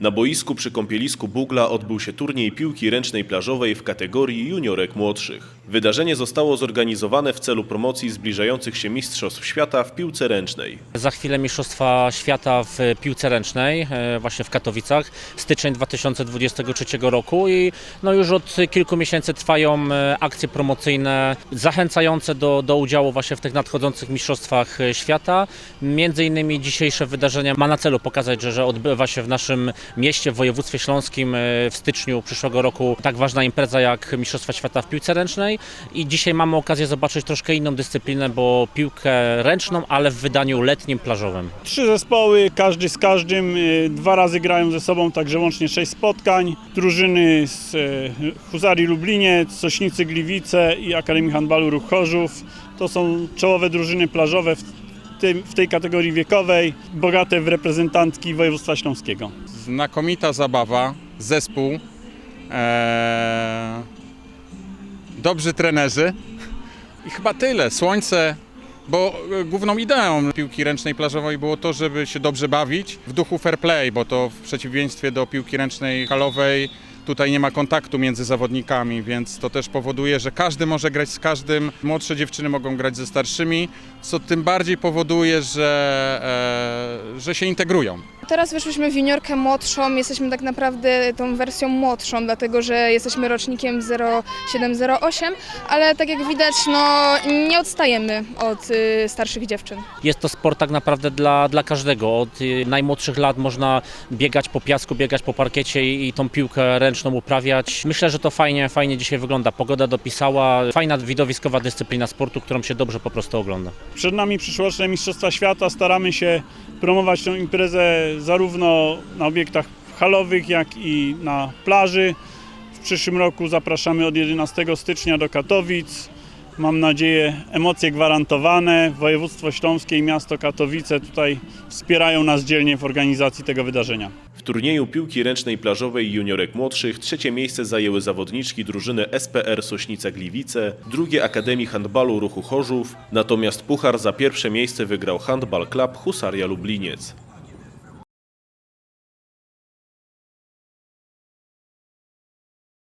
Na boisku przy kąpielisku Bugla odbył się turniej piłki ręcznej plażowej w kategorii juniorek młodszych. Wydarzenie zostało zorganizowane w celu promocji zbliżających się Mistrzostw Świata w piłce ręcznej. Za chwilę Mistrzostwa Świata w piłce ręcznej, e, właśnie w Katowicach, styczeń 2023 roku i no już od kilku miesięcy trwają e, akcje promocyjne zachęcające do, do udziału właśnie w tych nadchodzących Mistrzostwach e, Świata. Między innymi dzisiejsze wydarzenie ma na celu pokazać, że, że odbywa się w naszym mieście, w województwie śląskim e, w styczniu przyszłego roku tak ważna impreza jak Mistrzostwa Świata w piłce ręcznej i dzisiaj mamy okazję zobaczyć troszkę inną dyscyplinę, bo piłkę ręczną, ale w wydaniu letnim, plażowym. Trzy zespoły, każdy z każdym, y, dwa razy grają ze sobą, także łącznie sześć spotkań. Drużyny z y, Huzarii Lubliniec, Sośnicy Gliwice i Akademii Handbalu Ruch Chorzów. To są czołowe drużyny plażowe tym, w tej kategorii wiekowej, bogate w reprezentantki województwa śląskiego. znakomita zabawa, zespół, e, dobrzy trenerzy i chyba tyle. Słońce, bo e, główną ideą piłki ręcznej plażowej było to, żeby się dobrze bawić w duchu fair play, bo to w przeciwieństwie do piłki ręcznej halowej tutaj nie ma kontaktu między zawodnikami, więc to też powoduje, że każdy może grać z każdym. Młodsze dziewczyny mogą grać ze starszymi, co tym bardziej powoduje, że, e, że się integrują. Teraz wyszłyśmy w juniorkę młodszą, jesteśmy tak naprawdę tą wersją młodszą, dlatego że jesteśmy rocznikiem 0708, ale tak jak widać, no nie odstajemy od y, starszych dziewczyn. Jest to sport tak naprawdę dla, dla każdego. Od y, najmłodszych lat można biegać po piasku, biegać po parkiecie i, i tą piłkę ręczną uprawiać. Myślę, że to fajnie, fajnie dzisiaj wygląda. Pogoda dopisała, fajna widowiskowa dyscyplina sportu, którą się dobrze po prostu ogląda. Przed nami przyszłoroczne Mistrzostwa Świata. Staramy się promować tę imprezę zarówno na obiektach halowych, jak i na plaży. W przyszłym roku zapraszamy od 11 stycznia do Katowic. Mam nadzieję, emocje gwarantowane. Województwo Śląskie i miasto Katowice tutaj wspierają nas dzielnie w organizacji tego wydarzenia. W turnieju piłki ręcznej plażowej juniorek młodszych trzecie miejsce zajęły zawodniczki drużyny SPR Sośnica Gliwice, drugie Akademii Handbalu Ruchu Chorzów, natomiast puchar za pierwsze miejsce wygrał Handball Club Husaria Lubliniec.